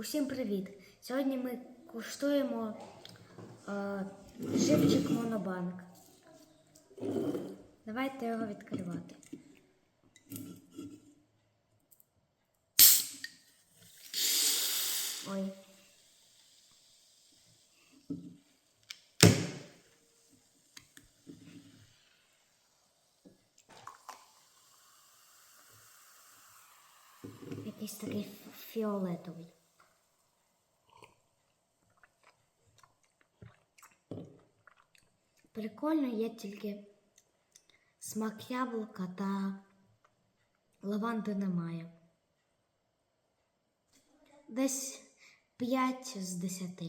Усім привіт! Сьогодні ми куштуємо е, живчик Монобанк. Давайте його відкривати. Ой. Якийсь такий фіолетовий. Прикольно є тільки смак яблука та лаванди немає. Десь 5 з 10.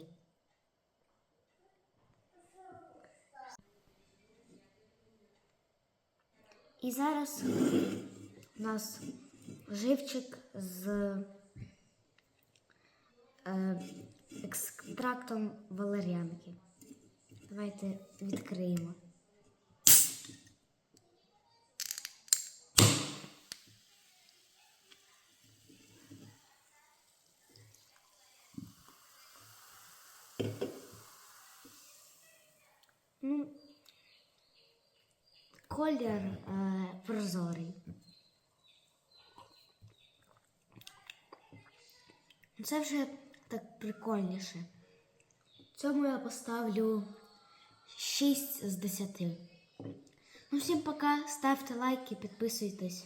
І зараз у нас живчик з е, екстрактом валер'янки. Давайте відкриємо. Ну, колір е, прозорий. Це вже так прикольніше. Цьому я поставлю 6 з 10. Ну, всім пока, ставте лайки, підписуйтесь.